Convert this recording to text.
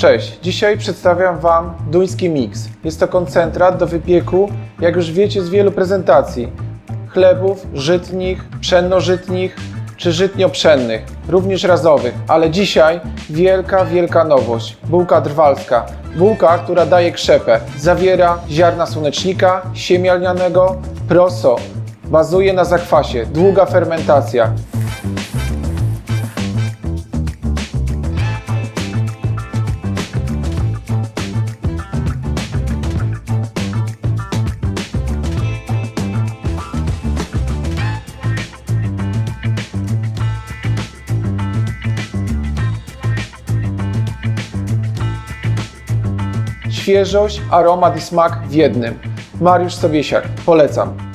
Cześć, dzisiaj przedstawiam Wam duński mix. Jest to koncentrat do wypieku, jak już wiecie z wielu prezentacji, chlebów żytnich, pszennożytnich czy żytnio-pszennych, również razowych, ale dzisiaj wielka, wielka nowość. Bułka drwalska. Bułka, która daje krzepę. Zawiera ziarna słonecznika, siemię lnianego, proso. Bazuje na zakwasie, długa fermentacja. Świeżość, aromat i smak w jednym. Mariusz Sobiesiak, polecam.